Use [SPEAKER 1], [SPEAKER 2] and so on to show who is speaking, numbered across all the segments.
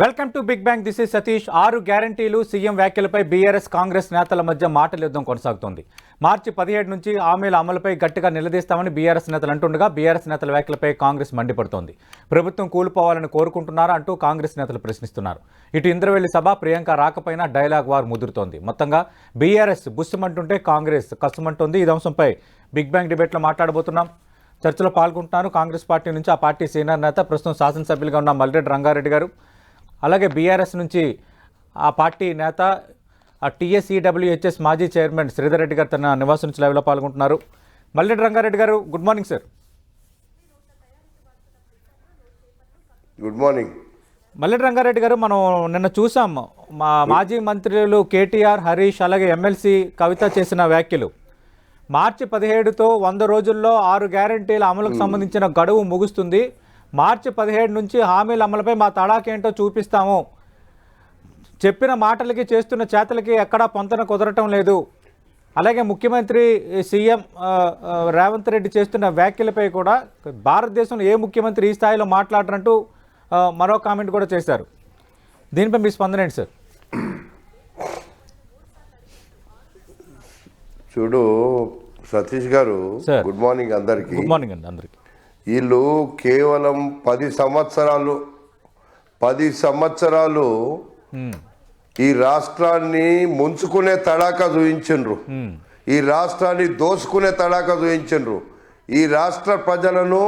[SPEAKER 1] Welcome to big bang this is Satish. ఆరు గ్యారంటీలు CM వ్యాఖ్యలపై బీఆర్ఎస్ కాంగ్రెస్ నేతల మధ్య మాటల యుద్ధం కొనసాగుతోంది. మార్చి పదిహేడు నుంచి హామీల అమలుపై గట్టిగా నిలదీస్తామని బీఆర్ఎస్ నేతలు అంటుండగా బీఆర్ఎస్ నేతల వ్యాఖ్యలపై కాంగ్రెస్ మండిపడుతోంది. ప్రభుత్వం కూలిపోవాలని కోరుకుంటున్నారా అంటూ కాంగ్రెస్ నేతలు ప్రశ్నిస్తున్నారు. ఇటు ఇంద్రవెల్లి సభ ప్రియాంక రాకపోయినా డైలాగ్ వారు ముదురుతోంది. మొత్తంగా బీఆర్ఎస్ బుస్సుమంటుంటే కాంగ్రెస్ కష్టమంటుంది ఈ అంశంపై బిగ్ బ్యాంగ్ డిబేట్లో మాట్లాడబోతున్నాం. చర్చలో పాల్గొంటున్నారు కాంగ్రెస్ పార్టీ నుంచి ఆ పార్టీ సీనియర్ నేత ప్రస్తుతం శాసనసభ్యులుగా ఉన్న మల్రెడ్డి రంగారెడ్డి గారు. అలాగే బీఆర్ఎస్ నుంచి ఆ పార్టీ నేత ఆ టీఎస్ఈడబ్ల్యూహెచ్ఎస్ మాజీ చైర్మన్ శ్రీధర్ రెడ్డి గారు తన నివాసం నుంచి లైవ్లో పాల్గొంటున్నారు. మల్రెడ్డి రంగారెడ్డి గారు good morning sir.
[SPEAKER 2] Good morning.
[SPEAKER 1] Malreddy Rangareddy గారు మనం నిన్న చూసాం మా మాజీ మంత్రులు కేటీఆర్ హరీష్ అలాగే ఎమ్మెల్సీ కవిత చేసిన వ్యాఖ్యలు. మార్చి పదిహేడుతో వంద రోజుల్లో ఆరు గ్యారంటీల అమలుకు సంబంధించిన గడువు ముగుస్తుంది. మార్చి పదిహేడు నుంచి హామీల అమలుపై మా తడాకేంటో చూపిస్తాము. చెప్పిన మాటలకి చేస్తున్న చేతలకి ఎక్కడా పొంతన కుదరటం లేదు. అలాగే ముఖ్యమంత్రి సీఎం రేవంత్ రెడ్డి చేస్తున్న వ్యాఖ్యలపై కూడా భారతదేశంలో ఏ ముఖ్యమంత్రి ఈ స్థాయిలో మాట్లాడరంటూ మరో కామెంట్ కూడా చేశారు. దీనిపై మీ స్పందన ఏంటి సార్?
[SPEAKER 2] చూడు సతీష్ గారు. గుడ్ మార్నింగ్ అందరికి.
[SPEAKER 1] గుడ్ మార్నింగ్ అండి అందరికీ.
[SPEAKER 2] వీళ్ళు కేవలం పది సంవత్సరాలు పది సంవత్సరాలు. ఈ రాష్ట్రాన్ని ముంచుకునే తడాక చూయించండ్రు
[SPEAKER 1] మ్మ్.
[SPEAKER 2] ఈ రాష్ట్రాన్ని దోసుకునే తడాక చూయించండ్రు ఈ రాష్ట్ర ప్రజలను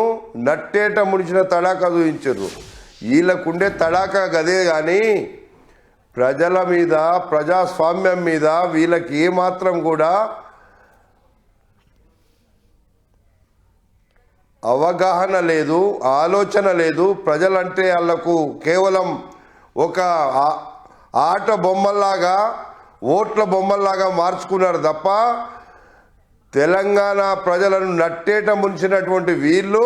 [SPEAKER 2] నట్టేట ముడిచిన తడాక చూయించండ్రు వీళ్ళకుండే తడాక గదే కానీ ప్రజల మీద ప్రజాస్వామ్యం మీద వీళ్ళకి ఏమాత్రం కూడా అవగాహన లేదు ఆలోచన లేదు. ప్రజలంటే వాళ్ళకు కేవలం ఒక ఆట బొమ్మల్లాగా ఓట్ల బొమ్మల్లాగా మార్చుకున్నారు తప్ప తెలంగాణ ప్రజలను నట్టేట ముంచినటువంటి వీళ్ళు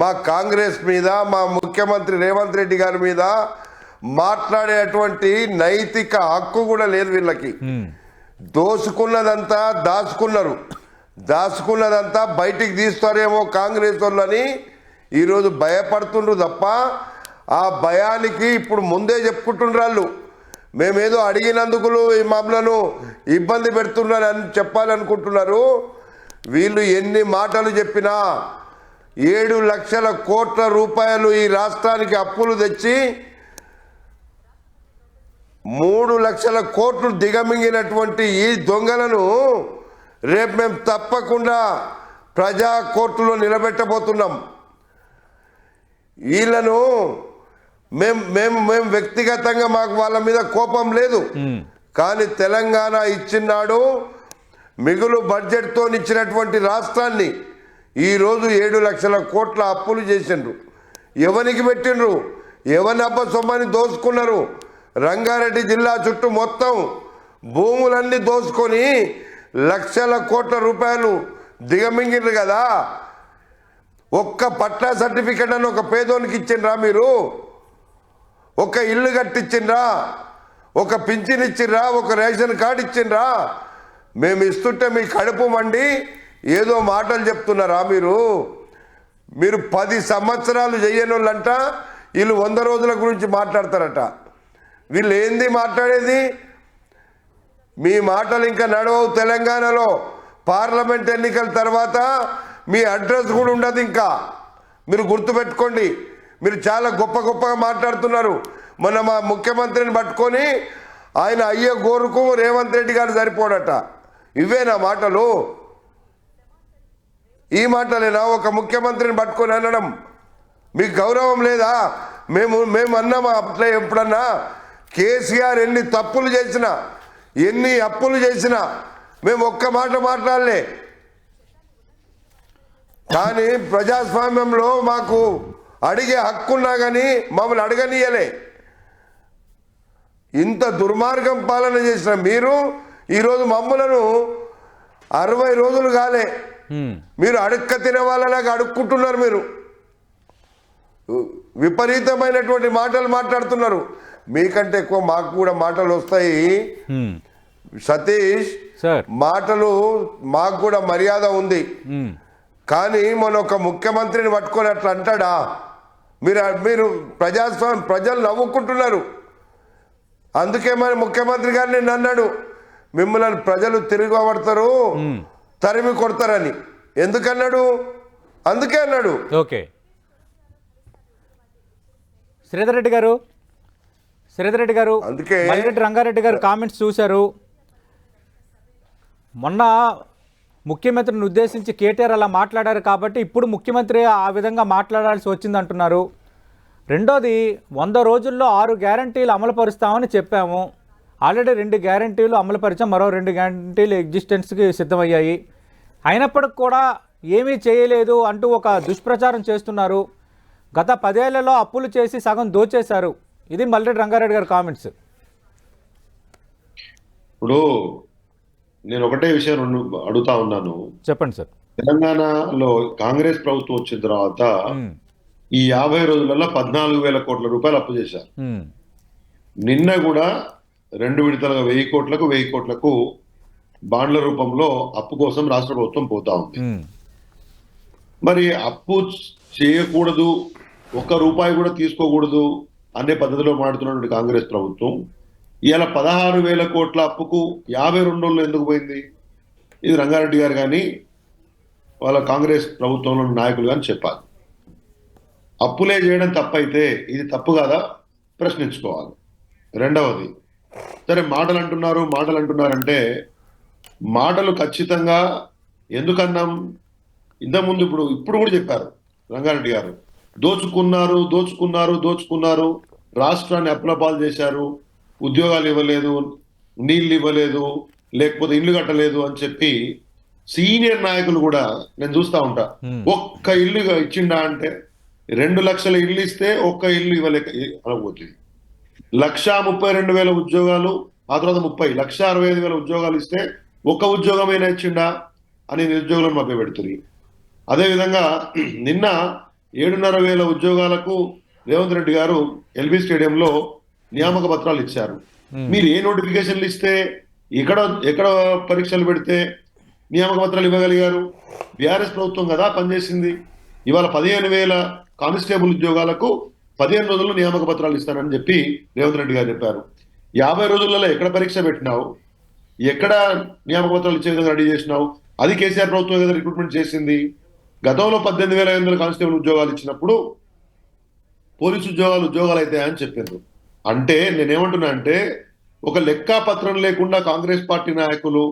[SPEAKER 2] మా కాంగ్రెస్ మీద మా ముఖ్యమంత్రి రేవంత్ రెడ్డి గారి మీద మాట్లాడేటువంటి నైతిక హక్కు కూడా లేదు వీళ్ళకి. దోసుకున్నదంతా దాచుకున్నారు. దాచుకున్నదంతా బయటికి తీస్తారేమో కాంగ్రెస్ వాళ్ళని. ఈరోజు భయపడుతుండ్రు తప్ప ఆ భయానికి ఇప్పుడు ముందే చెప్పుకుంటుండ్రు వాళ్ళు. మేమేదో అడిగినందుకు ఈ మమ్మలను ఇబ్బంది పెడుతున్నారు అని చెప్పాలనుకుంటున్నారు. వీళ్ళు ఎన్ని మాటలు చెప్పినా ఏడు లక్షల కోట్ల రూపాయలు ఈ రాష్ట్రానికి అప్పులు తెచ్చి మూడు లక్షల కోట్లు దిగమింగినటువంటి ఈ దొంగలను రేపు మేము తప్పకుండా ప్రజా కోర్టులో నిలబెట్టబోతున్నాం. వీళ్ళను మేము మేము మేము వ్యక్తిగతంగా మాకు వాళ్ళ మీద కోపం లేదు. కానీ తెలంగాణ ఇచ్చినాడు మిగులు బడ్జెట్తో ఇచ్చినటువంటి రాష్ట్రాన్ని ఈరోజు ఏడు లక్షల కోట్ల అప్పులు చేసిండ్రు. ఎవరికి పెట్టిండ్రు? ఎవరి అబ్బ సొమ్మని దోసుకున్నారు? రంగారెడ్డి జిల్లా చుట్టూ మొత్తం భూములన్నీ దోసుకొని లక్షల కోట్ల రూపాయలు దిగమింగిండ్రు కదా. ఒక్క పట్టా సర్టిఫికెట్ అని ఒక పేదోనికి ఇచ్చిండ్రా మీరు? ఒక ఇల్లు కట్టించిండ్రా? ఒక పింఛన్ ఇచ్చిండ్రా? ఒక రేషన్ కార్డు ఇచ్చిండ్రా? మేము ఇస్తుంటే మీ కడుపు మండి ఏదో మాటలు చెప్తున్నారా మీరు? మీరు పది సంవత్సరాలు చేయని వాళ్ళంట వీళ్ళు వంద రోజుల గురించి మాట్లాడతారట. వీళ్ళు ఏంది మాట్లాడేది? మీ మాటలు ఇంకా నడవవు తెలంగాణలో. పార్లమెంట్ ఎన్నికల తర్వాత మీ అడ్రస్ కూడా ఉండదు ఇంకా. మీరు గుర్తుపెట్టుకోండి. మీరు చాలా గొప్ప గొప్పగా మాట్లాడుతున్నారు. మొన్న మా ముఖ్యమంత్రిని పట్టుకొని ఆయన అయ్యే గోరుకు రేవంత్ రెడ్డి గారు సరిపోడట. ఇవేనా మాటలు? ఈ మాటలేనా? ఒక ముఖ్యమంత్రిని పట్టుకొని అనడం మీకు గౌరవం లేదా? మేము మేము అన్నామా? అట్లా ఎప్పుడన్నా? కేసీఆర్ ఎన్ని తప్పులు చేసినా ఎన్ని అప్పులు చేసినా మేము ఒక్క మాట మాట్లాడలే. కానీ ప్రజాస్వామ్యంలో మాకు అడిగే హక్కున్నా కానీ మమ్మల్ని అడగనీయలే. ఇంత దుర్మార్గం పాలన చేసిన మీరు ఈరోజు మమ్మలను అరవై రోజులు కాలే. మీరు అడుక్క తినే వాళ్ళలాగా అడుక్కుంటున్నారు మీరు. విపరీతమైనటువంటి మాటలు మాట్లాడుతున్నారు. మీకంటే ఎక్కువ మాకు కూడా మాటలు వస్తాయి. సతీష్
[SPEAKER 1] సార్.
[SPEAKER 2] మాటలు మాకు కూడా మర్యాద ఉంది. కానీ మన ఒక ముఖ్యమంత్రిని పట్టుకొని అట్లా అంటాడా? మీరు మీరు ప్రజాస్వామ్యం ప్రజలు నవ్వుకుంటున్నారు. అందుకే మరి ముఖ్యమంత్రి గారు నేను అన్నాడు మిమ్మల్ని ప్రజలు తిరగబడతారు తరిమి కొడతారని. ఎందుకన్నాడు? అందుకే అన్నాడు.
[SPEAKER 1] ఓకే. శ్రీధర్ రెడ్డి గారు. రెడ్డి గారు
[SPEAKER 2] అందుకే-
[SPEAKER 1] మల్లిరెడ్డి రంగారెడ్డి గారు కామెంట్స్ చూశారు. మొన్న ముఖ్యమంత్రిని ఉద్దేశించి కేటీఆర్ అలా మాట్లాడారు కాబట్టి ఇప్పుడు ముఖ్యమంత్రి ఆ విధంగా మాట్లాడాల్సి వచ్చింది అంటున్నారు రెండోది వంద రోజుల్లో ఆరు గ్యారంటీలు అమలు పరుస్తామని చెప్పాము. ఆల్రెడీ రెండు గ్యారంటీలు అమలు పరిచాం మరో రెండు గ్యారంటీలు ఎగ్జిస్టెన్స్కి సిద్ధమయ్యాయి. అయినప్పటికి కూడా ఏమీ చేయలేదు అంటూ ఒక దుష్ప్రచారం చేస్తున్నారు. గత పదేళ్ళలో అప్పులు చేసి సగం దోచేశారు. ఇది మల్రెడ్డి రంగారెడ్డి గారి కామెంట్స్
[SPEAKER 3] ఇప్పుడు నేను ఒకటే విషయం రెండు అడుగుతా ఉన్నాను.
[SPEAKER 1] చెప్పండి సార్.
[SPEAKER 3] తెలంగాణలో కాంగ్రెస్ ప్రభుత్వం వచ్చిన తర్వాత ఈ యాభై రోజులలో పద్నాలుగు వేల కోట్ల రూపాయలు అప్పు చేశారు. నిన్న కూడా రెండు విడతలుగా వెయ్యి కోట్లకు వెయ్యి కోట్లకు బాండ్ల రూపంలో అప్పు కోసం రాష్ట్ర ప్రభుత్వం పోతా ఉంది. మరి అప్పు చేయకూడదు ఒక్క రూపాయి కూడా తీసుకోకూడదు అనే పద్ధతిలో మాడుతున్నటువంటి కాంగ్రెస్ ప్రభుత్వం. ఇవాళ పదహారు వేల కోట్ల అప్పుకు యాభై రెండు రోజులు ఎందుకు పోయింది? ఇది రంగారెడ్డి గారు కానీ వాళ్ళ కాంగ్రెస్ ప్రభుత్వంలో నాయకులు కానీ చెప్పాలి. అప్పులే చేయడం తప్పైతే ఇది తప్పు కాదా? ప్రశ్నించుకోవాలి. రెండవది సరే మాటలు అంటున్నారు మాటలు అంటున్నారంటే మాటలు ఖచ్చితంగా ఎందుకన్నాం ఇంతకుముందు ఇప్పుడు ఇప్పుడు కూడా చెప్పారు రంగారెడ్డి గారు. దోచుకున్నారు దోచుకున్నారు దోచుకున్నారు. రాష్ట్రాన్ని అప్పులపాలు చేశారు. ఉద్యోగాలు ఇవ్వలేదు నీళ్ళు ఇవ్వలేదు లేకపోతే ఇల్లు కట్టలేదు అని చెప్పి సీనియర్ నాయకులు కూడా నేను చూస్తా ఉంటా. ఒక్క ఇల్లు ఇచ్చిండా అంటే రెండు లక్షల ఇల్లు ఇస్తే ఒక్క ఇల్లు ఇవ్వలేక అనబోతుంది లక్షా ముప్పై రెండు వేల ఉద్యోగాలు ఆ తర్వాత ముప్పై లక్ష అరవై ఐదు వేల ఉద్యోగాలు ఇస్తే ఒక్క ఉద్యోగమైనా ఇచ్చిండా అని నిరుద్యోగులను మభ్య పెడుతుంది అదేవిధంగా నిన్న ఏడున్నర వేల ఉద్యోగాలకు రేవంత్ రెడ్డి గారు ఎల్బీ స్టేడియంలో నియామక పత్రాలు ఇచ్చారు. మీరు ఏ నోటిఫికేషన్లు ఇస్తే ఎక్కడ ఎక్కడ పరీక్షలు పెడితే నియామక పత్రాలు ఇవ్వగలిగారు? బీఆర్ఎస్ ప్రభుత్వం కదా పనిచేసింది. ఇవాళ పదిహేను వేల కానిస్టేబుల్ ఉద్యోగాలకు పదిహేను రోజుల్లో నియామక పత్రాలు ఇస్తానని చెప్పి రేవంత్ రెడ్డి గారు చెప్పారు. యాభై రోజులలో ఎక్కడ పరీక్ష పెట్టినావు? ఎక్కడ నియామక పత్రాలు ఇచ్చే విధంగా రెడీ చేసినావు? అది కేసీఆర్ ప్రభుత్వం కదా రిక్రూట్మెంట్ చేసింది. గతంలో పద్దెనిమిది వేల ఐదు వందల కానిస్టేబుల్ ఉద్యోగాలు ఇచ్చినప్పుడు పోలీసు ఉద్యోగాలు ఉద్యోగాలు అయితే అని చెప్పారు. అంటే నేనేమంటున్నా అంటే ఒక లెక్కా పత్రం లేకుండా కాంగ్రెస్ పార్టీ నాయకులు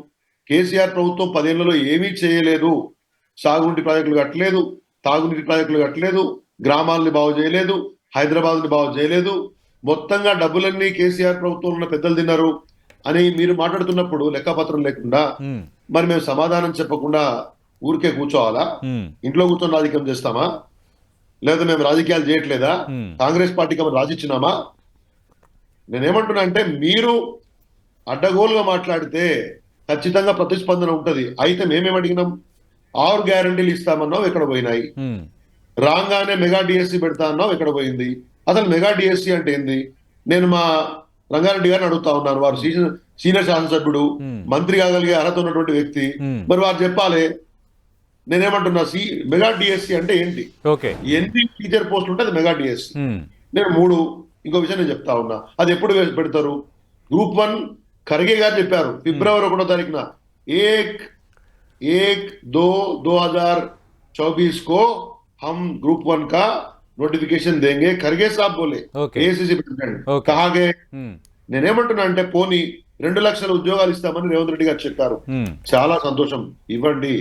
[SPEAKER 3] కేసీఆర్ ప్రభుత్వం పదేళ్ళలో ఏమీ చేయలేదు. సాగునీటి ప్రాజెక్టులు కట్టలేదు తాగునీటి ప్రాజెక్టులు కట్టలేదు గ్రామాలని బాగు చేయలేదు హైదరాబాద్ని బాగు చేయలేదు. మొత్తంగా డబ్బులన్నీ కేసీఆర్ ప్రభుత్వం ఉన్న పెద్దలు తిన్నారు అని మీరు మాట్లాడుతున్నప్పుడు లెక్కపత్రం లేకుండా మరి మేము సమాధానం చెప్పకుండా ఊరికే కూర్చోవాలా? ఇంట్లో కూర్చొని రాజకీయం చేస్తామా? లేదా మేము రాజకీయాలు చేయట్లేదా. కాంగ్రెస్ పార్టీకి మనం రాజిచ్చినామా నేనేమంటున్నా అంటే మీరు అడ్డగోలుగా మాట్లాడితే ఖచ్చితంగా ప్రతిస్పందన ఉంటది. అయితే మేమేం అడిగినాం ఆరు గ్యారంటీలు ఇస్తామన్నావు ఎక్కడ పోయినాయి? రాగానే మెగా డిఎస్సి పెడతా అన్నావు ఎక్కడ పోయింది? అసలు మెగా డిఎస్సి అంటే ఏంది? నేను మా రంగారెడ్డి గారిని అడుగుతా ఉన్నాను. వారు సీనియర్ శాసనసభ్యుడు. మంత్రి కాగలిగే అర్హత ఉన్నటువంటి వ్యక్తి. మరి వారు చెప్పాలి నేనేమంటున్నా సి మెగా డిఎస్సి అంటే ఏంటి
[SPEAKER 1] ఓకే
[SPEAKER 3] ఎన్ని టీచర్ పోస్టులు ఉంటే అది మెగా డిఎస్సి
[SPEAKER 1] ఉమ్,
[SPEAKER 3] నేను మూడు ఇంకో విషయం నేను చెప్తా ఉన్నా అది ఎప్పుడు వేసి పెడతారు గ్రూప్ వన్ ఖర్గే గారు చెప్పారు ఫిబ్రవరి ఒకటో తారీఖున ఏక్ ఏక్ దో దో हजार चौबीस को हम ग्रुप वन का नोटिफिकेशन देंगे खरगे साहब बोले
[SPEAKER 1] Okay.
[SPEAKER 3] ACC president
[SPEAKER 1] Okay.
[SPEAKER 3] కహా గే
[SPEAKER 1] ఉమ్,
[SPEAKER 3] నేనేమంటున్నా అంటే పోనీ రెండు లక్షల ఉద్యోగాలు ఇస్తామని రేవంత్ రెడ్డి గారు చెప్పారు
[SPEAKER 1] ఉమ్,
[SPEAKER 3] చాలా సంతోషం ఇవ్వండి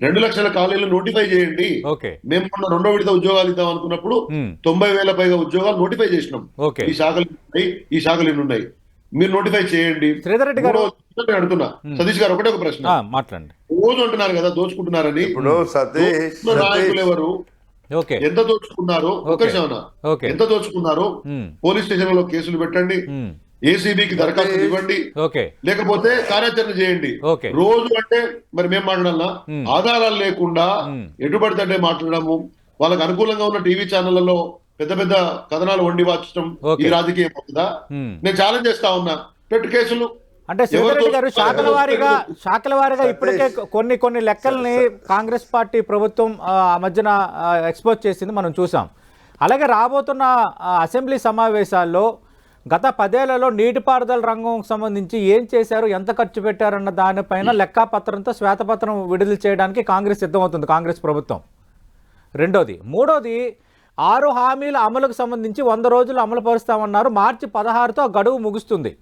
[SPEAKER 3] రెండు లక్షల ఖాళీలు నోటిఫై చేయండి.
[SPEAKER 1] ఓకే.
[SPEAKER 3] మేము మొన్న రెండో విడత ఉద్యోగాలు ఇద్దాం అనుకున్నప్పుడు
[SPEAKER 1] ఉమ్,
[SPEAKER 3] తొంభై వేల పైగా ఉద్యోగాలు నోటిఫై చేసినాం. ఈ శాఖలు ఈ శాఖలు ఇన్ని ఉన్నాయి? మీరు నోటిఫై చేయండి.
[SPEAKER 1] శ్రీధర్ రెడ్డి గారు
[SPEAKER 3] మూడో నేను అడుగుతున్నా. సతీష్ గారు ఒకటే ఒక ప్రశ్న.
[SPEAKER 1] ఆ, మాట్లాడండి.
[SPEAKER 3] రోజు అంటున్నారు కదా దోచుకుంటున్నారని.
[SPEAKER 2] ఇప్పుడు సతీష్
[SPEAKER 3] నాయకులు ఎవరు?
[SPEAKER 1] ఓకే.
[SPEAKER 3] ఎంత దోచుకున్నారు? ఒక ఎంత దోచుకున్నారు?
[SPEAKER 1] ఉమ్,
[SPEAKER 3] పోలీస్ స్టేషన్లో కేసులు పెట్టండి. ఏసీబీకి దరఖాస్తు. ఇవ్వండి లేకపోతే కార్యాచరణ చేయండి రోజు అంటే మరి మేము మాట్లాడాలా. ఆధారాలు లేకుండా. ఎటుపడితే అంటే మాట్లాడము వాళ్ళకి అనుకూలంగా ఉన్న టీవీ ఛానళ్ళలో పెద్ద పెద్ద కథనాలు వండి వాచడం. ఈ రాజకీయం అవుతుందా. నేను ఛాలెంజ్ చేస్తా ఉన్నా పెట్టు కేసులు
[SPEAKER 1] అంటే శ్రీధర్ రెడ్డి గారు శాఖల వారీగా శాఖల వారీగా. ఇప్పటికే కొన్ని కొన్ని లెక్కల్ని కాంగ్రెస్ పార్టీ ప్రభుత్వం మధ్యన ఎక్స్పోజ్ చేసింది మనం చూసాం అలాగే రాబోతున్న అసెంబ్లీ సమావేశాల్లో గత పదేళ్ళలో నీటిపారుదల రంగం సంబంధించి ఏం చేశారు ఎంత ఖర్చు పెట్టారన్న దానిపైన లెక్కాపత్రంతో శ్వేతపత్రం విడుదల చేయడానికి కాంగ్రెస్ సిద్ధమవుతుంది కాంగ్రెస్ ప్రభుత్వం. రెండోది. మూడోది ఆరు హామీల అమలుకు సంబంధించి వంద రోజులు అమలు పరుస్తామన్నారు. మార్చి పదహారుతో గడువు ముగుస్తుంది.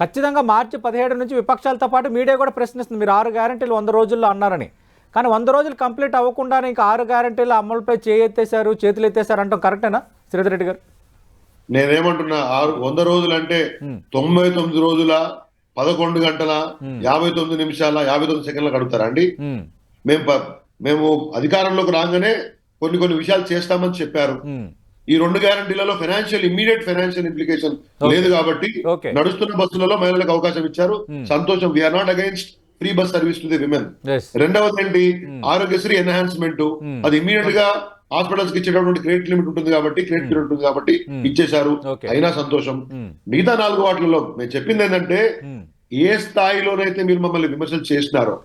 [SPEAKER 1] ఖచ్చితంగా మార్చి పదిహేడు నుంచి విపక్షాలతో పాటు మీడియా కూడా ప్రశ్నిస్తుంది. మీరు ఆరు గ్యారంటీలు వంద రోజుల్లో అన్నారని. కానీ వంద రోజులు కంప్లీట్ అవ్వకుండానే ఇంకా ఆరు గ్యారంటీల అమలుపై చేయెత్తేశారు చేతులు ఎత్తేసారు అంటాం కరెక్టేనా? శ్రీధర్ రెడ్డి గారు.
[SPEAKER 3] నేనేమంటున్నా ఆరు వంద రోజులు అంటే తొంభై తొమ్మిది రోజుల పదకొండు గంటల యాభై తొమ్మిది నిమిషాల యాభై తొమ్మిది సెకండ్లకు అడుగుతారా అండి? మేము మేము అధికారంలోకి రాగానే కొన్ని కొన్ని విషయాలు చేస్తామని చెప్పారు. ఈ రెండు గ్యారంటీలలో ఫైనాన్షియల్ ఇమీడియట్ ఫైనాన్షియల్ ఇంప్లికేషన్ లేదు కాబట్టి. నడుస్తున్న బస్సులలో మహిళలకు అవకాశం ఇచ్చారు. సంతోషం we're not against free bus service to the
[SPEAKER 1] women.
[SPEAKER 3] రెండవది ఏంటి? ఆరోగ్యశ్రీ ఎన్హాన్స్మెంట్ అది ఇమీడియట్గా హాస్పిటల్స్కి ఇచ్చేటటువంటి క్రెడిట్ లిమిట్ ఉంటుంది కాబట్టి క్రెడిట్ లిమిట్ ఉంటుంది కాబట్టి ఇచ్చేశారు.
[SPEAKER 1] Okay.
[SPEAKER 3] అయినా సంతోషం.
[SPEAKER 1] ఉమ్,
[SPEAKER 3] మిగతా నాలుగు వాటిలలో నేను చెప్పింది ఏంటంటే ఏ స్థాయిలోనైతే మీరు మమ్మల్ని విమర్శలు చేసినారో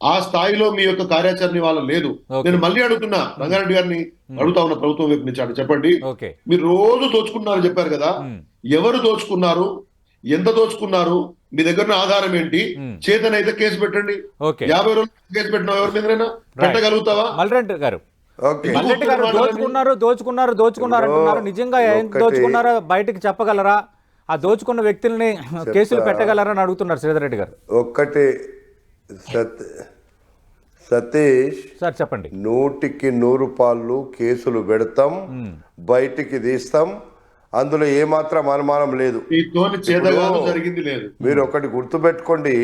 [SPEAKER 3] ఆ స్థాయిలో మీ యొక్క కార్యాచరణ వాళ్ళ లేదు. నేను మళ్ళీ అడుగుతున్నా రంగారెడ్డి గారిని అడుగుతా ఉన్న ప్రభుత్వం వైపు నుంచి అటు చెప్పండి. మీరు రోజు దోచుకున్నారు చెప్పారు కదా. ఎవరు దోచుకున్నారు? ఎంత దోచుకున్నారు? మీ దగ్గర ఆధారం ఏంటి?
[SPEAKER 1] Hmm.
[SPEAKER 3] చేతనైతే కేసు పెట్టండి. యాభై రోజులు కేసు పెట్టినావు ఎవరి మీదైనా పెట్టగలుగుతావా?
[SPEAKER 1] మల్రెడ్డి గారు దోచుకున్నారు దోచుకున్నారు దోచుకున్నారు అంటున్నారు. నిజంగా దోచుకున్నారో బయటికి చెప్పగలరా? ఆ దోచుకున్న వ్యక్తుల్ని కేసులు పెట్టగలరా అని అడుగుతున్నారు శ్రీధర్ రెడ్డి గారు.
[SPEAKER 2] ఒక్కటి సత్ సతీష్
[SPEAKER 1] సార్ చెప్పండి.
[SPEAKER 2] నూటికి నూరు పాళ్ళు కేసులు పెడతాం బయటికి తీస్తాం అందులో ఏమాత్రం అనుమానం లేదు. మీరు ఒకటి గుర్తుపెట్టుకోండి.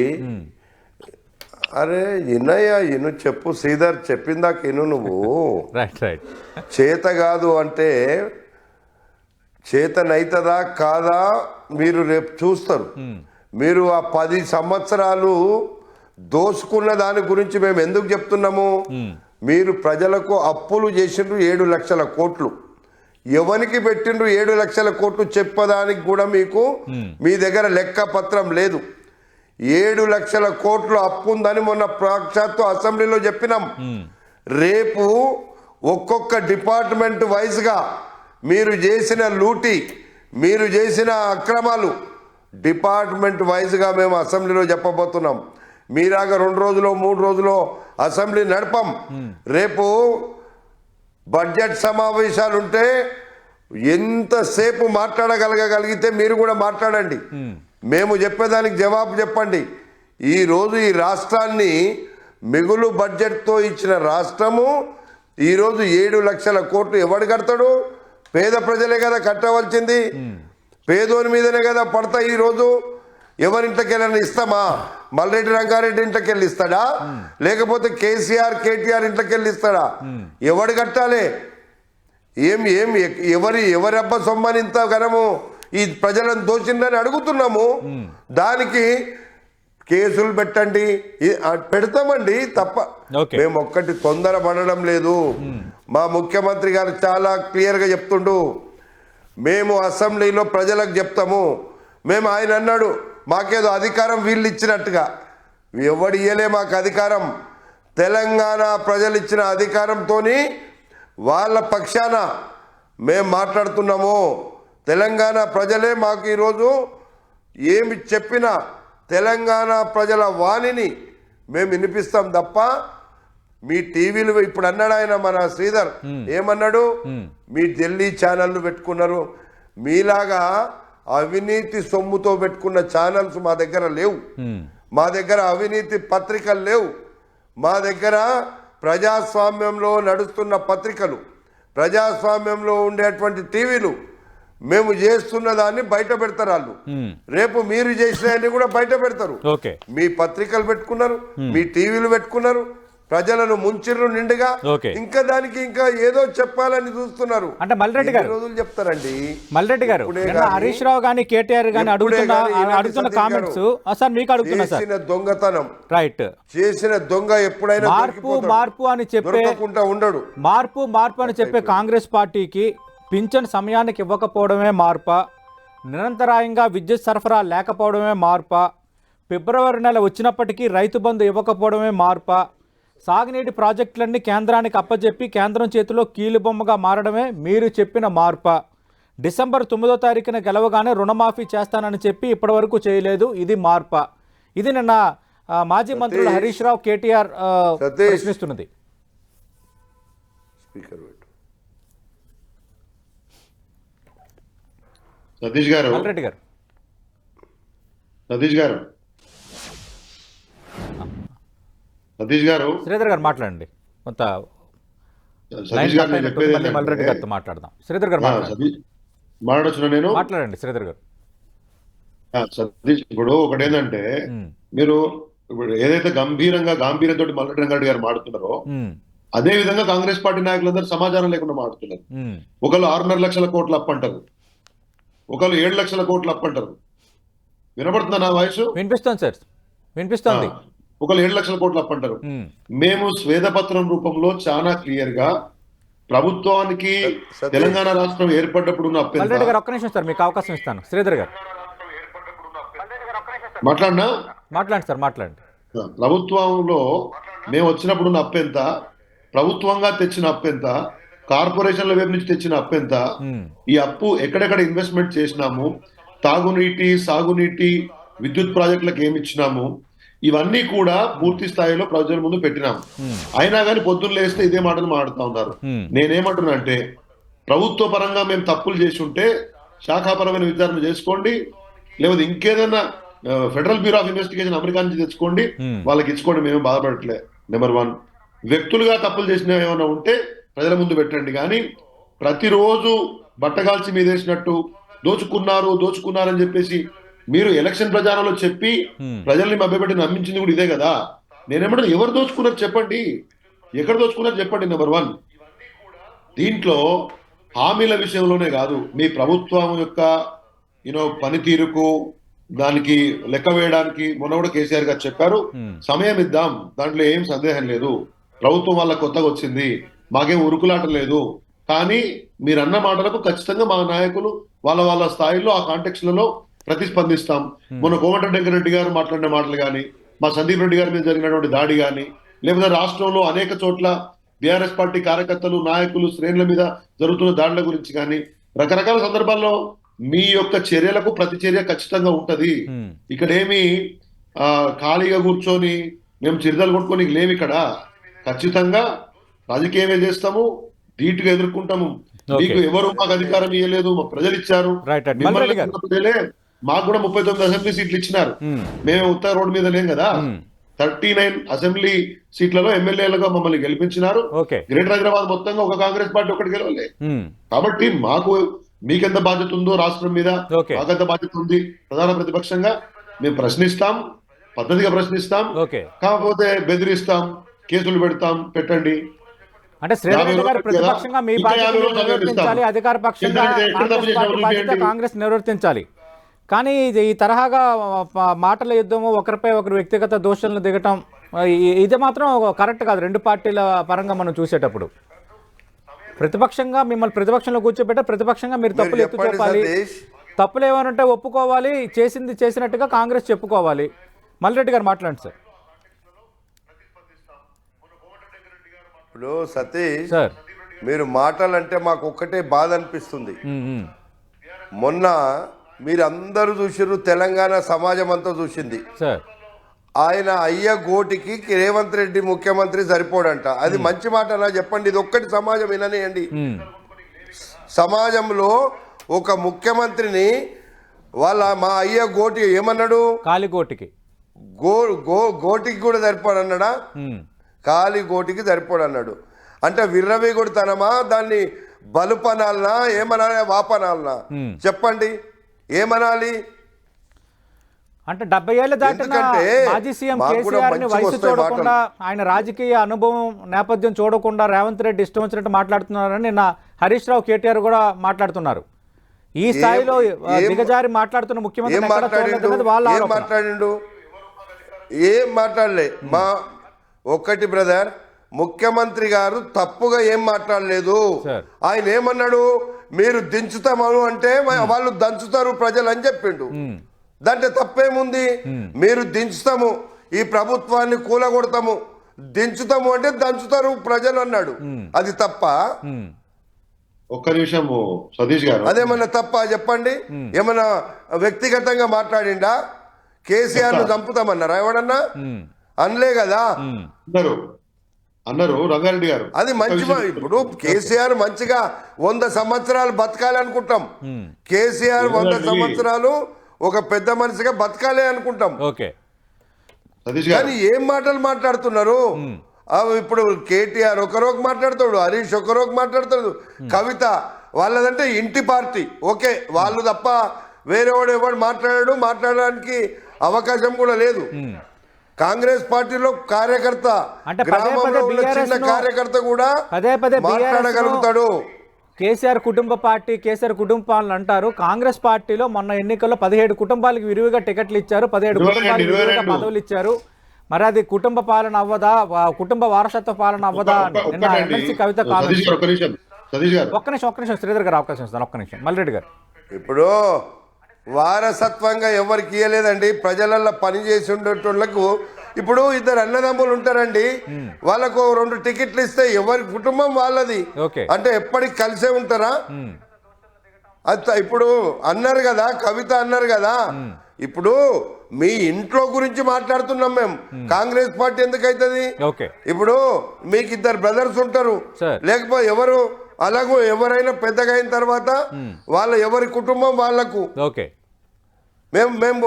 [SPEAKER 2] అరే ఇన్నయ్య ఇను చెప్పు శ్రీధర్ చెప్పిందాక ఇను నువ్వు.
[SPEAKER 1] రైట్ రైట్
[SPEAKER 2] చేత కాదు అంటే చేతనైతదా కాదా మీరు రేపు చూస్తారు. మీరు ఆ పది సంవత్సరాలు దోసుకున్న దాని గురించి మేము ఎందుకు చెప్తున్నాము? మీరు ప్రజలకు అప్పులు చేసిండ్రు ఏడు లక్షల కోట్లు. ఎవరికి పెట్టిండ్రు ఏడు లక్షల కోట్లు చెప్పడానికి కూడా మీకు మీ దగ్గర లెక్క పత్రం లేదు. ఏడు లక్షల కోట్లు అప్పు ఉందని మొన్న సాక్షాత్తు అసెంబ్లీలో చెప్పినాం. రేపు ఒక్కొక్క డిపార్ట్మెంట్ వైజ్గా మీరు చేసిన లూటి మీరు చేసిన అక్రమాలు డిపార్ట్మెంట్ వైజ్గా మేము అసెంబ్లీలో చెప్పబోతున్నాం. మీరాగా రెండు రోజులు మూడు రోజులు అసెంబ్లీ నడపం. రేపు బడ్జెట్ సమావేశాలు ఉంటే ఎంతసేపు మాట్లాడగలగలిగితే మీరు కూడా మాట్లాడండి. మేము చెప్పేదానికి జవాబు చెప్పండి. ఈరోజు ఈ రాష్ట్రాన్ని మిగులు బడ్జెట్తో ఇచ్చిన రాష్ట్రము ఈరోజు ఏడు లక్షల కోట్లు ఎవడు కడతాడు? పేద ప్రజలే కదా కట్టవలసింది. పేదోని మీదనే కదా పడతాయి ఈరోజు ఎవరింటికి ఇస్తామా? మల్రెడ్డి రంగారెడ్డి ఇంటికి ఇస్తాడా? లేకపోతే కేసీఆర్ కేటీఆర్ ఇంటికి ఇస్తాడా? ఎవడు కట్టాలి? ఏం ఏం ఎవరి ఎవరబ్బ సొమ్మని ఇంత ఘనము? ఈ ప్రజలను దోచిందని అడుగుతున్నాము. దానికి కేసులు పెట్టండి. పెడతామండి తప్ప. మేము ఒక్కటి తొందర పడడం లేదు మా ముఖ్యమంత్రి గారు చాలా క్లియర్గా చెప్తుండు. మేము అసెంబ్లీలో ప్రజలకు చెప్తాము. మేము ఆయన అన్నాడు మాకేదో అధికారం వీళ్ళు ఇచ్చినట్టుగా. ఎవడు ఇయ్యలే మాకు అధికారం. తెలంగాణ ప్రజలు ఇచ్చిన అధికారంతోని వాళ్ళ పక్షాన మేము మాట్లాడుతున్నాము. తెలంగాణ ప్రజలే మాకు ఈరోజు ఏమి చెప్పినా తెలంగాణ ప్రజల వాణిని మేము వినిపిస్తాం తప్ప మీ టీవీలు ఇప్పుడు అన్నాడు ఆయన మన శ్రీధర్. ఏమన్నాడు? మీ ఢిల్లీ ఛానళ్ళు పెట్టుకున్నారు. మీలాగా అవినీతి సొమ్ముతో పెట్టుకున్న ఛానల్స్ మా దగ్గర లేవు. మా దగ్గర అవినీతి పత్రికలు లేవు. మా దగ్గర ప్రజాస్వామ్యంలో నడుస్తున్న పత్రికలు ప్రజాస్వామ్యంలో ఉండేటువంటి టీవీలు మేము చేస్తున్న దాన్ని బయట పెడతారు వాళ్ళు. రేపు మీరు చేసినవన్నీ కూడా బయట పెడతారు.
[SPEAKER 1] ఓకే.
[SPEAKER 2] మీ పత్రికలు పెట్టుకున్నారు మీ టీవీలు పెట్టుకున్నారు ప్రజలను ముంచిర్రు నిండుగా. ఇంకా దానికి ఇంకా ఏదో చెప్పాలని చూస్తున్నారు.
[SPEAKER 1] అంటే మల్రెడ్డి గారు
[SPEAKER 2] రోజులు చెప్తారండి?
[SPEAKER 1] మల్రెడ్డి గారు హరీష్ రావు గాని కేటీఆర్ గాని అడుగుతున్న కామెంట్స్ సార్ మీకు అడుగుతున్నా సార్.
[SPEAKER 2] చేసిన దొంగతనం.
[SPEAKER 1] రైట్
[SPEAKER 2] చేసిన దొంగ ఎప్పుడైనా
[SPEAKER 1] మార్పు. మార్పు అని చెప్పే
[SPEAKER 2] ఉండడు.
[SPEAKER 1] మార్పు మార్పు అని చెప్పే కాంగ్రెస్ పార్టీకి పింఛన్ సమయానికి ఇవ్వకపోవడమే మార్ప? నిరంతరాయంగా విద్యుత్ సరఫరా లేకపోవడమే మార్ప? ఫిబ్రవరి నెల వచ్చినప్పటికీ రైతు బంధు ఇవ్వకపోవడమే మార్ప? సాగునీటి ప్రాజెక్టులన్నీ కేంద్రానికి అప్పచెప్పి కేంద్రం చేతిలో కీలుబొమ్మగా మారడమే మీరు చెప్పిన మార్ప? డిసెంబర్ తొమ్మిదో తారీఖున గెలవగానే రుణమాఫీ చేస్తానని చెప్పి ఇప్పటివరకు చేయలేదు. ఇది మార్ప. ఇది నిన్న మాజీ మంత్రులు. హరీష్ రావు కేటీఆర్. ప్రశ్నిస్తున్నది.
[SPEAKER 2] స్పీకర్ పెట్టు
[SPEAKER 3] సతీష్ గారు.
[SPEAKER 1] మల్రెడ్డి గారు.
[SPEAKER 3] సతీష్ గారు. సతీష్ గారు.
[SPEAKER 1] శ్రీధర్ గారు మాట్లాడండి. కొంత
[SPEAKER 3] సతీష్ గారు
[SPEAKER 1] మల్రెడ్డి గారితో మాట్లాడదాం. శ్రీధర్ గారు
[SPEAKER 3] మాట్లాడొచ్చున్నా నేను?
[SPEAKER 1] మాట్లాడండి శ్రీధర్ గారు.
[SPEAKER 3] సతీష్ ఇప్పుడు ఒకటి ఏంటంటే
[SPEAKER 1] ఉమ్,
[SPEAKER 3] మీరు ఇప్పుడు ఏదైతే గంభీరంగా గాంభీర్యంతో మల్లెడ్డి రంగారెడ్డి గారు మాడుతున్నారో అదే విధంగా కాంగ్రెస్ పార్టీ నాయకులందరూ సమాచారం లేకుండా మాడుతున్నారు ఒకళ్ళు ఆరున్నర లక్షల కోట్ల అప్పు అంటారు. ఒకళ్ళు ఏడు లక్షల కోట్ల అప్పు అంటారు. వినపడుతుందా నా వయసు?
[SPEAKER 1] వినిపిస్తోంది సార్. వినిపిస్తోంది.
[SPEAKER 3] ఒకళ్ళు ఏడు లక్షల కోట్ల అప్పు అంటారు.
[SPEAKER 1] ఉమ్,
[SPEAKER 3] మేము శ్వేతపత్రం రూపంలో చాలా క్లియర్గా ప్రభుత్వానికి. తెలంగాణ రాష్ట్రం ఏర్పడ్డప్పుడు ఉన్న అప్పు ఎంత?
[SPEAKER 1] మల్రెడ్డి గారు ఒక్క నిమిషం సార్ మీకు అవకాశం ఇస్తాను. శ్రీధర్ గారు.
[SPEAKER 3] మాట్లాడినా?
[SPEAKER 1] మాట్లాడండి సార్ మాట్లాడండి.
[SPEAKER 3] ప్రభుత్వంలో మేము వచ్చినప్పుడు ఉన్న అప్పు ఎంత? ప్రభుత్వంగా తెచ్చిన అప్పు ఎంత? కార్పొరేషన్ల వైపు నుంచి తెచ్చిన అప్పు ఎంత? ఈ అప్పు ఎక్కడెక్కడ ఇన్వెస్ట్మెంట్ చేసినాము? తాగునీటి సాగునీటి విద్యుత్ ప్రాజెక్టులకు ఏమి ఇచ్చినాము? ఇవన్నీ కూడా పూర్తి స్థాయిలో ప్రజల ముందు పెట్టినాము. అయినా కానీ పొద్దున్న లేస్తే ఇదే మాటలు మాట్లాడుతూ ఉన్నారు. నేనేమంటున్నా అంటే ప్రభుత్వ పరంగా మేము తప్పులు చేసి ఉంటే శాఖాపరమైన విచారణ చేసుకోండి. లేకపోతే ఇంకేదైనా federal bureau of investigation America నుంచి తెచ్చుకోండి. వాళ్ళకి ఇచ్చుకోండి మేము బాధపడట్లే. Number one. వ్యక్తులుగా తప్పులు చేసిన ఏమైనా ఉంటే ప్రజల ముందు పెట్టండి. కానీ ప్రతిరోజు బట్టగాల్చి మీదేసినట్టు దోచుకున్నారు దోచుకున్నారు అని చెప్పేసి మీరు ఎలక్షన్ ప్రచారంలో చెప్పి. ప్రజల్ని మభ్యపెట్టి నమ్మించింది కూడా ఇదే కదా. నేనేమంటాను ఎవరు దోచుకున్నారు చెప్పండి. ఎక్కడ దోచుకున్నారు చెప్పండి నెంబర్ వన్. దీంట్లో హామీల విషయంలోనే కాదు మీ ప్రభుత్వం యొక్క యూనో పనితీరుకు దానికి లెక్క వేయడానికి మొన్న కూడా కేసీఆర్ గారు చెప్పారు. సమయం ఇద్దాం దాంట్లో ఏం సందేహం లేదు. ప్రభుత్వం వాళ్ళ కొత్తగా వచ్చింది. మాకేం ఉరుకులాట లేదు. కానీ మీరు అన్న మాటలకు ఖచ్చితంగా మా నాయకులు వాళ్ళ వాళ్ళ స్థాయిలో ఆ కాంటెక్స్లలో ప్రతిస్పందిస్తాం. మొన్న కోమటిరెడ్డి వెంకరెడ్డి గారు మాట్లాడిన మాటలు కానీ మా సందీప్ రెడ్డి గారి మీద జరిగినటువంటి దాడి కానీ లేకపోతే రాష్ట్రంలో అనేక చోట్ల బీఆర్ఎస్ పార్టీ కార్యకర్తలు నాయకులు శ్రేణుల మీద జరుగుతున్న దాడుల గురించి కానీ రకరకాల సందర్భాల్లో మీ యొక్క చర్యలకు ప్రతి చర్య ఖచ్చితంగా ఉంటది.
[SPEAKER 1] ఉమ్,
[SPEAKER 3] ఇక్కడ ఏమి ఆ, ఖాళీగా కూర్చొని మేము చిరుదలు కొట్టుకొని లేము ఇక్కడ ఖచ్చితంగా రాజకీయమే చేస్తాము? ధీటుగా ఎదుర్కొంటాము. మీకు ఎవరు మాకు అధికారం ఇవ్వలేదు మా ప్రజలు ఇచ్చారు. మాకు కూడా ముప్పై తొమ్మిది అసెంబ్లీ సీట్లు ఇచ్చినారు.
[SPEAKER 1] ఉమ్,
[SPEAKER 3] మేము ఉత్తర రోడ్డు మీద లేం కదా?
[SPEAKER 1] ఉమ్,
[SPEAKER 3] థర్టీ నైన్ అసెంబ్లీ సీట్లలో ఎమ్మెల్యేలుగా మమ్మల్ని గెలిపించినారు. గ్రేటర్ హైదరాబాద్ మొత్తంగా ఒక కాంగ్రెస్ పార్టీ ఒకటి గెలవలే.
[SPEAKER 1] ఉమ్,
[SPEAKER 3] కాబట్టి మాకు మీకెంత బాధ్యత ఉందో రాష్ట్రం మీద. మాకెంత బాధ్యత ఉంది ప్రధాన ప్రతిపక్షంగా మేము ప్రశ్నిస్తాం పద్ధతిగా ప్రశ్నిస్తాం. కాకపోతే బెదిరిస్తాం కేసులు పెడతాం పెట్టండి.
[SPEAKER 1] అంటే శ్రీధర్ గారు ప్రతిపక్షంగా మీ నిర్వర్తించాలి. అధికార పక్షంగా కాంగ్రెస్ నిర్వర్తించాలి కానీ ఇది ఈ తరహాగా మాటల యుద్ధము ఒకరిపై ఒకరు వ్యక్తిగత దోషణలు దిగటం ఇది మాత్రం కరెక్ట్ కాదు. రెండు పార్టీల పరంగా మనం చూసేటప్పుడు. ప్రతిపక్షంగా మిమ్మల్ని ప్రతిపక్షంలో కూర్చోబెట్టే ప్రతిపక్షంగా మీరు తప్పులు ఎత్తు
[SPEAKER 2] సతీష్.
[SPEAKER 1] తప్పులు ఏమనంటే ఒప్పుకోవాలి చేసింది చేసినట్టుగా కాంగ్రెస్ చెప్పుకోవాలి. మల్లిరెడ్డి గారు మాట్లాడండి సార్.
[SPEAKER 2] ఇప్పుడు సతీష్. మీరు మాటలంటే మాకు ఒక్కటే బాధ అనిపిస్తుంది. మొన్న మీరు అందరూ చూసిర్రు తెలంగాణ సమాజం అంతా చూసింది ఆయన అయ్య గోటికి రేవంత్ రెడ్డి ముఖ్యమంత్రి సరిపోడంట. అది మంచి మాట నా చెప్పండి ఇది ఒక్కటి సమాజం విననియండి. సమాజంలో ఒక ముఖ్యమంత్రిని వాళ్ళ మా అయ్య గోటి ఏమన్నాడు?
[SPEAKER 1] కాలిగోటికి.
[SPEAKER 2] గో గో గోటికి కూడా సరిపోడన్నాడా? కాలి గోటికి సరిపోడన్నాడు. అంటే విర్రవీగుడు తనమా దాన్ని బలుపనాలనా? ఏమనాలి? వాపనాలనా. చెప్పండి. ఏమనాలి?
[SPEAKER 1] అంటే డెబ్బై ఏళ్ళు దాటిన మాజీ సీఎం
[SPEAKER 2] కేసీఆర్ని
[SPEAKER 1] వయసు చూడకుండా ఆయన రాజకీయ అనుభవం నేపథ్యం చూడకుండా రేవంత్ రెడ్డి ఇష్టం వచ్చినట్టు మాట్లాడుతున్నారని నిన్న హరీష్ రావు కేటీఆర్ కూడా మాట్లాడుతున్నారు. ఈ స్థాయిలో దిగజారి మాట్లాడుతున్న ముఖ్యమంత్రి వాళ్ళ.
[SPEAKER 2] మాట్లాడిండు? ఏం మాట్లాడలే? మా ఒక్కటి బ్రదర్ ముఖ్యమంత్రి గారు తప్పుగా ఏం మాట్లాడలేదు.
[SPEAKER 1] సార్.
[SPEAKER 2] ఆయన ఏమన్నాడు? మీరు దించుతామను అంటే వాళ్ళు దంచుతారు ప్రజలు అని చెప్పిండు దాంట్లో తప్పేముంది? మీరు దించుతాము. ఈ ప్రభుత్వాన్ని కూలగొడతాము. దించుతాము అంటే దంచుతారు ప్రజలు అన్నాడు. అది తప్ప?
[SPEAKER 3] ఒక్క నిమిషం సతీష్ గారు.
[SPEAKER 2] అదేమన్నా తప్ప చెప్పండి? ఏమన్నా వ్యక్తిగతంగా మాట్లాడిండా? కేసీఆర్ను చంపుతామన్నారా ఎవడన్నా అనలే కదా.
[SPEAKER 3] అన్నారు. అన్నారు రంగారెడ్డి గారు.
[SPEAKER 2] అది మంచి ఇప్పుడు కేసీఆర్ మంచిగా వంద సంవత్సరాలు బతకాలి అనుకుంటాం. కేసీఆర్ వంద. సంవత్సరాలు ఒక పెద్ద మనిషిగా బతకాలి అనుకుంటాం.
[SPEAKER 1] ఓకే.
[SPEAKER 3] సతీష్ గారు.
[SPEAKER 2] కానీ ఏం మాటలు మాట్లాడుతున్నారు? ఇప్పుడు కేటీఆర్ ఒకరోజు మాట్లాడతాడు హరీష్ ఒకరోజు మాట్లాడతాడు కవిత వాళ్ళదంటే ఇంటి పార్టీ. ఓకే వాళ్ళు తప్ప వేరే వాడు ఎవడు మాట్లాడాడు మాట్లాడడానికి అవకాశం కూడా లేదు. కాంగ్రెస్ పార్టీలో కార్యకర్త గ్రామంలో ఉన్న చిన్న కార్యకర్త కూడా
[SPEAKER 1] పదే పదే
[SPEAKER 2] మాట్లాడగలుగుతాడు.
[SPEAKER 1] కేసీఆర్ కుటుంబ పార్టీ కేసీఆర్ కుటుంబ పాలన అంటారు. కాంగ్రెస్ పార్టీలో మొన్న ఎన్నికల్లో పదిహేడు కుటుంబాలకు విరివిగా టికెట్లు ఇచ్చారు. పదిహేడు కుటుంబాలకు విరివిగా. పదవులు ఇచ్చారు. మరి అది కుటుంబ పాలన అవ్వదా? కుటుంబ వారసత్వ పాలన అవ్వదా? నిన్న. ఎమ్మెల్సీ కవిత
[SPEAKER 3] గారు ఒక్క నిమిషం.
[SPEAKER 1] ఒక్క నిమిషం శ్రీధర్ గారు అవకాశం ఇస్తాను. ఒక్క నిమిషం. మల్రెడ్డి గారు.
[SPEAKER 2] ఇప్పుడు వారసత్వంగా ఎవరికి ఇయ్యలేదండి. ప్రజలల్లో పని చేసి ఉండేటోళ్ళకు ఇప్పుడు ఇద్దరు అన్నదమ్ములు ఉంటారండి. వాళ్ళకు రెండు టికెట్లు ఇస్తే ఎవరి కుటుంబం వాళ్ళది. అంటే ఎప్పటికి కలిసే ఉంటారా? అత్త ఇప్పుడు అన్నారు కదా కవిత అన్నారు కదా. ఇప్పుడు మీ ఇంట్లో గురించి మాట్లాడుతున్నాం మేము. కాంగ్రెస్ పార్టీ ఎందుకు అవుతుంది
[SPEAKER 1] ఓకే.
[SPEAKER 2] ఇప్పుడు మీకు ఇద్దరు బ్రదర్స్ ఉంటారు. లేకపోతే ఎవరు? అలాగూ ఎవరైనా పెద్దగా అయిన తర్వాత వాళ్ళ ఎవరి కుటుంబం వాళ్ళకు.
[SPEAKER 1] ఓకే.
[SPEAKER 2] మేము మేము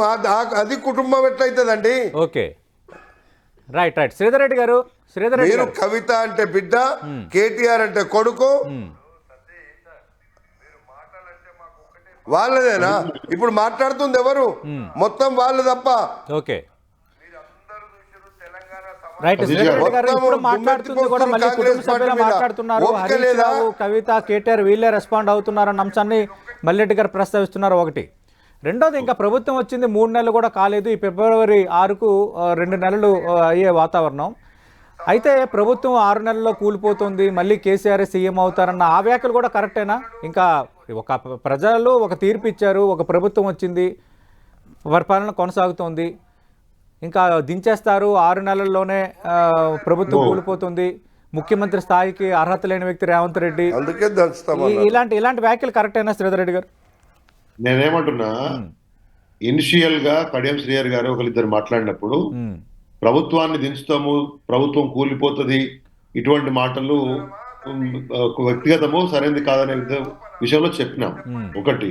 [SPEAKER 2] అది కుటుంబం ఎట్లయితుందండి?
[SPEAKER 1] Okay. Right right. Sridhar Reddy గారు శ్రీధర్ రెడ్డి
[SPEAKER 2] మీరు కవిత అంటే బిడ్డ కేటీఆర్ అంటే కొడుకు. వాళ్ళదేనా? ఇప్పుడు మాట్లాడుతుంది ఎవరు? మొత్తం వాళ్ళు తప్ప.
[SPEAKER 1] ఓకే. కవిత కేటీఆర్ వీళ్ళే రెస్పాండ్ అవుతున్నారన్న అంశాన్ని మల్లెడ్డి గారు ప్రస్తావిస్తున్నారు ఒకటి. రెండోది ఇంకా ప్రభుత్వం వచ్చింది మూడు నెలలు కూడా కాలేదు. ఈ ఫిబ్రవరి ఆరుకు రెండు నెలలు అయ్యే వాతావరణం. అయితే ప్రభుత్వం ఆరు నెలల్లో కూలిపోతుంది. మళ్ళీ కేసీఆర్ సీఎం అవుతారన్న ఆ వ్యాఖ్యలు కూడా కరెక్టేనా? ఇంకా ఒక ప్రజలు ఒక తీర్పు ఇచ్చారు. ఒక ప్రభుత్వం వచ్చింది. పరిపాలన కొనసాగుతోంది. ఇంకా దించేస్తారు. ఆరు నెలల్లోనే ప్రభుత్వం కూలిపోతుంది. ముఖ్యమంత్రి స్థాయికి అర్హత లేని వ్యక్తి రేవంత్ రెడ్డి. ఇలాంటి ఇలాంటి వ్యాఖ్యలు కరెక్టేనా శ్రీధర్ రెడ్డి గారు?
[SPEAKER 3] నేనేమంటున్నా ఇనిషియల్గా కడియం శ్రీయర్ గారు ఒకరిద్దరు మాట్లాడినప్పుడు ప్రభుత్వాన్ని దించుతాము ప్రభుత్వం కూలిపోతుంది ఇటువంటి మాటలు వ్యక్తిగతము సరైనది కాదనే విషయంలో చెప్పినాం. ఒకటి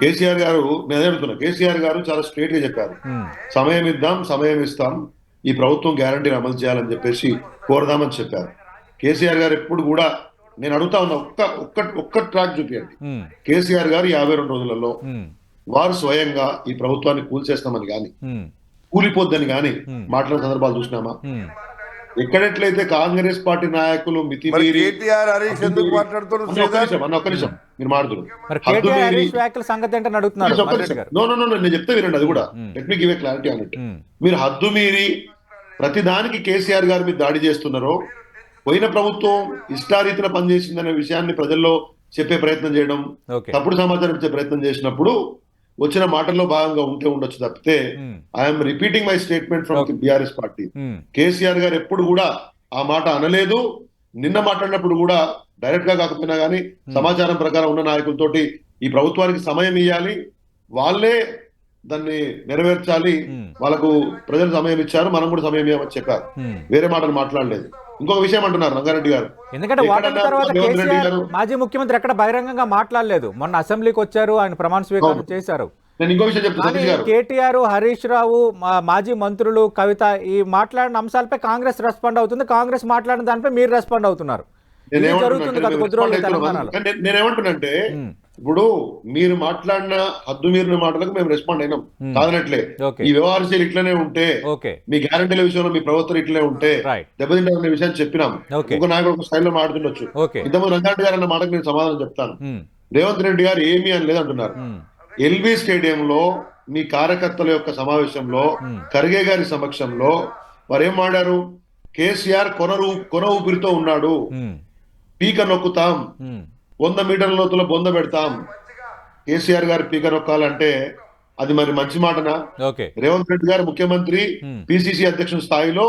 [SPEAKER 3] కేసీఆర్ గారు నేను అడుగుతున్నా కేసీఆర్ గారు చాలా స్ట్రేట్గా చెప్పారు సమయం ఇద్దాం సమయం ఇస్తాం ఈ ప్రభుత్వం గ్యారంటీని అమలు చేయాలని చెప్పేసి కోరదామని చెప్పారు. కేసీఆర్ గారు ఎప్పుడు కూడా నేను అడుగుతా ఉన్నా ఒక్క ఒక్క ఒక్క ట్రాక్ చూపించండి కేసీఆర్ గారు యాభై రెండు రోజులలో వారు స్వయంగా ఈ ప్రభుత్వాన్ని కూల్చేస్తామని గాని
[SPEAKER 1] ఉమ్,
[SPEAKER 3] కూలిపోద్దని గాని మాట్లాడిన సందర్భాలు చూసినామా. ఎక్కడెట్లయితే కాంగ్రెస్ పార్టీ నాయకులు
[SPEAKER 2] మరి
[SPEAKER 3] ఒక్క నిమిషం, మీరు మాట్లాడుతున్నారు.
[SPEAKER 1] మరి
[SPEAKER 3] మీరి- నో నో నో నేను చెప్తే వినండి అది కూడా. Let me give a clarity అన్నట్టు మీరు హద్దు మీరి ప్రతి దానికి కేసీఆర్ గారి మీద దాడి చేస్తున్నారో పోయిన ప్రభుత్వం ఇష్టారీతిన పనిచేసిందనే విషయాన్ని ప్రజల్లో చెప్పే ప్రయత్నం చేయడం తప్పుడు సమాచారం ఇచ్చే ప్రయత్నం చేసినప్పుడు వచ్చిన మాటల్లో భాగంగా ఉంటే ఉండొచ్చు తప్పితే I'm repeating my statement from BRS
[SPEAKER 1] party
[SPEAKER 3] KCR గారు ఎప్పుడు కూడా ఆ మాట అనలేదు. నిన్న మాట్లాడినప్పుడు కూడా డైరెక్ట్గా కాకపోయినా కానీ సమాచారం ప్రకారం ఉన్న నాయకులతోటి ఈ ప్రభుత్వానికి సమయం ఇవ్వాలి వాళ్ళే దాన్ని నెరవేర్చాలి. వాళ్ళకు ప్రజలు సమయం ఇచ్చారు. మనం కూడా సమయం ఇవ్వమని చెప్పారు. వేరే మాటలు మాట్లాడలేదు. ఇంకొక విషయం అంటున్నారు రంగారెడ్డి గారు.
[SPEAKER 1] ఎందుకంటే మాజీ ముఖ్యమంత్రి ఎక్కడ బహిరంగంగా మాట్లాడలేదు. మొన్న అసెంబ్లీకి వచ్చారు. ఆయన ప్రమాణ స్వీకారం చేశారు. కేటీఆర్ హరీష్ రావు మాజీ మంత్రులు కవిత ఈ మాట్లాడిన అంశాలపై కాంగ్రెస్ రెస్పాండ్ అవుతుంది. కాంగ్రెస్ మాట్లాడిన దానిపై మీరు రెస్పాండ్ అవుతున్నారు.
[SPEAKER 3] నేనేమంటున్నానంటే ఇప్పుడు మీరు మాట్లాడిన హద్దు మీరిన మాటలకు మేము రెస్పాండ్ అయినాం. కాదనట్లే.
[SPEAKER 1] ఓకే
[SPEAKER 3] ఈ వ్యవహారశీలు ఇట్లనే ఉంటే మీ గ్యారంటీల విషయంలో మీ ప్రవర్తన ఇట్లనే ఉంటే దెబ్బతింటారనే విషయాన్ని చెప్పినాం. ఒక నాయకుడు ఒక స్టైల్లో మాట్లాడుతుండొచ్చు. ఇంతకుముందు రంగారెడ్డి గారు అన్న మాటకు నేను సమాధానం చెప్తాను.
[SPEAKER 1] ఉమ్,
[SPEAKER 3] రేవంత్ రెడ్డి గారు ఏమీ అని లేదంటున్నారు
[SPEAKER 1] ఉమ్,
[SPEAKER 3] ఎల్బీ స్టేడియంలో మీ కార్యకర్తల యొక్క సమావేశంలో ఖర్గే గారి సమక్షంలో వారు ఏం మాట్లాడారు? కేసీఆర్ కొన కొన ఊపిరితో ఉన్నాడు. పీక నొక్కుతాం. వంద మీటర్ల లోతుల బొంద పెడతాం. కేసీఆర్ గారు పీక నొక్కాలంటే అది మరి మంచి మాటనా?
[SPEAKER 1] ఓకే.
[SPEAKER 3] రేవంత్ రెడ్డి గారు ముఖ్యమంత్రి. పిసిసి అధ్యక్షుని స్థాయిలో.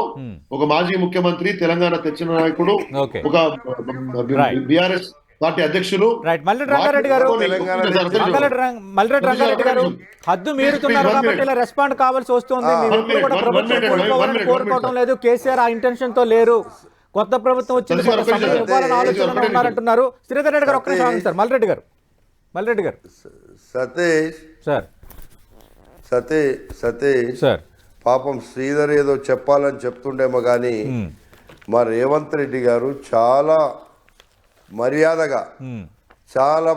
[SPEAKER 3] ఒక మాజీ ముఖ్యమంత్రి తెలంగాణ తెచ్చిన నాయకుడు ఒక. బిఆర్ఎస్ పార్టీ అధ్యక్షులు.
[SPEAKER 1] గారు రంగారెడ్డి గారు హద్దు మీరుతున్నారు
[SPEAKER 3] One minute.
[SPEAKER 1] కాబట్టి ఇలా రెస్పాండ్ కావాల్సి వస్తుంది.
[SPEAKER 3] One
[SPEAKER 1] కోరుకోవడం. లేదు. కేసీఆర్ ఆ ఇంటెన్షన్తో లేరు. కొత్త ప్రభుత్వం వచ్చింది సమయం. ఇవ్వాలని ఆలోచనలో. ఉన్నారంటున్నారు. శ్రీధర్ రెడ్డి గారు ఒక్క నిమిషం
[SPEAKER 2] అదే.
[SPEAKER 1] ఆగండి సార్. మల్రెడ్డి గారు. మల్రెడ్డి గారు.
[SPEAKER 2] సతీష్.
[SPEAKER 1] సార్.
[SPEAKER 2] సతీ సతీష్.
[SPEAKER 1] సార్.
[SPEAKER 2] పాపం శ్రీధర్ ఏదో చెప్పాలని చెప్తుండేమో కానీ మా రేవంత్ రెడ్డి గారు చాలా మర్యాదగా చాలా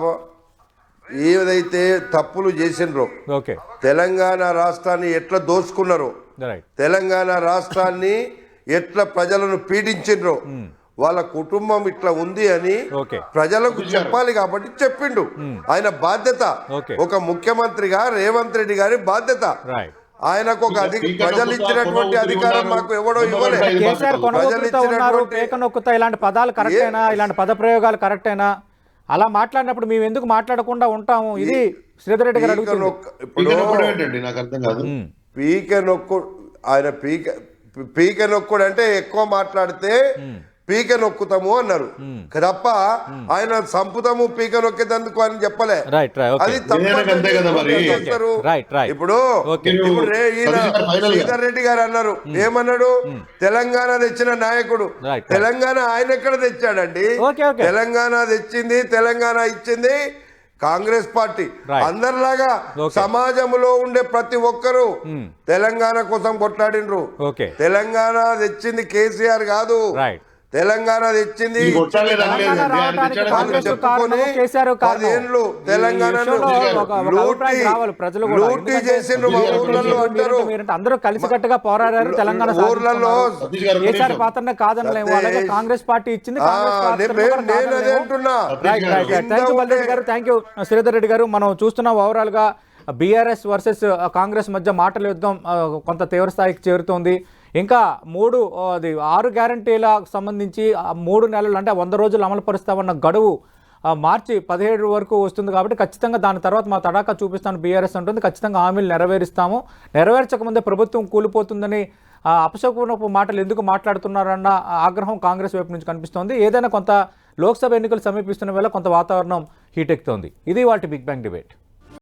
[SPEAKER 2] ఏదైతే తప్పులు చేసిండ్రో
[SPEAKER 1] ఓకే.
[SPEAKER 2] తెలంగాణ రాష్ట్రాన్ని ఎట్లా దోచుకున్నారో తెలంగాణ రాష్ట్రాన్ని ఎట్లా ప్రజలను పీడించిండ్రో వాళ్ళ కుటుంబం ఇట్లా ఉంది అని ప్రజలకు చెప్పాలి కాబట్టి చెప్పిండు. ఆయన బాధ్యత. ఒక ముఖ్యమంత్రిగా రేవంత్ రెడ్డి గారి బాధ్యత.
[SPEAKER 1] రైట్
[SPEAKER 2] ఆయనకు ఒక అధి
[SPEAKER 3] స్పీకర్
[SPEAKER 2] ప్రజలు ఇచ్చినటువంటి అధికారం. మాకు ఎవడో
[SPEAKER 3] కొమ్మ
[SPEAKER 2] ఇవ్వలే.
[SPEAKER 3] ఉంటాయి.
[SPEAKER 1] కేసీఆర్
[SPEAKER 3] ప్రజలు
[SPEAKER 1] కొనగొక్కుతా ఉన్నారు
[SPEAKER 2] ఇచ్చినటువంటి-
[SPEAKER 1] పేక నొక్కుతా ఇలాంటి పదాలు కరెక్టేనా? ఇలాంటి పద ప్రయోగాలు కరెక్టేనా? అలా మాట్లాడినప్పుడు మేము ఎందుకు మాట్లాడకుండా ఉంటాము? ఇది శ్రీధర్ రెడ్డి గారు
[SPEAKER 2] ఇప్పుడు
[SPEAKER 3] నొక్కడం ఏంటండి? నాకు అర్థం కాదు.
[SPEAKER 1] ఉమ్,
[SPEAKER 2] పీక నొక్కు ఆయన పీక పీక నొక్కుడు అంటే ఎక్కువ మాట్లాడితే పీక నొక్కుతాము అన్నారు. తప్ప ఆయన సంపుతాము పీక నొక్కేదందుకు అని చెప్పలే.
[SPEAKER 1] రైట్ రైట్ ఓకే
[SPEAKER 2] అది తప్పని
[SPEAKER 3] ఏదైనా అంతే కదా మరి.
[SPEAKER 2] చేస్తారు.
[SPEAKER 1] రైట్ రైట్
[SPEAKER 2] ఇప్పుడు. శ్రీధర్ రెడ్డి గారు అన్నారు. ఏమన్నాడు? తెలంగాణ తెచ్చిన నాయకుడు. తెలంగాణ ఆయన ఎక్కడ తెచ్చాడండి?
[SPEAKER 1] Okay, okay.
[SPEAKER 2] తెలంగాణ తెచ్చింది తెలంగాణ ఇచ్చింది కాంగ్రెస్ పార్టీ. అందరిలాగా. సమాజంలో ఉండే ప్రతి ఒక్కరూ
[SPEAKER 1] Hmm.
[SPEAKER 2] తెలంగాణ కోసం కొట్లాడినరు తెలంగాణ తెచ్చింది కేసీఆర్ కాదు
[SPEAKER 1] రైట్
[SPEAKER 2] తెలంగాణ తెచ్చింది. పదేళ్ళు తెలంగాణను లూటీ చేసిండ్రు మా ఊర్లలో అంటారు.
[SPEAKER 1] మీరంటే అందరూ కలిసికట్టుగా పోరాడారు తెలంగాణ
[SPEAKER 2] ఊర్లలో
[SPEAKER 1] కేసీఆర్. పాత్రను కాదనలేము. అలాగే కాంగ్రెస్ పార్టీ ఇచ్చింది
[SPEAKER 2] నేను- అదే. అంటున్నా.
[SPEAKER 1] థ్యాంక్ యూ గారు. థ్యాంక్ యూ శ్రీధర్ రెడ్డి గారు. మనం చూస్తున్నాం ఓవరాల్గా బీఆర్ఎస్ వర్సెస్ కాంగ్రెస్ మధ్య మాటల యుద్ధం కొంత తీవ్ర స్థాయికి చేరుతోంది. ఇంకా మూడు అది ఆరు గ్యారంటీలకు సంబంధించి మూడు నెలలు అంటే వంద రోజులు అమలు పరుస్తామన్న గడువు మార్చి పదిహేడు వరకు వస్తుంది కాబట్టి ఖచ్చితంగా దాని తర్వాత మా తడాకా చూపిస్తాను బీఆర్ఎస్ ఉంటుంది ఖచ్చితంగా హామీలు నెరవేరుస్తాము. నెరవేర్చకముందే ప్రభుత్వం కూలిపోతుందని అపశకునపు మాటలు ఎందుకు మాట్లాడుతున్నారన్న ఆగ్రహం కాంగ్రెస్ వైపు నుంచి కనిపిస్తోంది. ఏదైనా కొంత లోక్సభ ఎన్నికలు సమీపిస్తున్న వేళ కొంత వాతావరణం హీట్ ఎక్కుతోంది ఇది వాటి బిగ్ బ్యాంగ్ డిబేట్.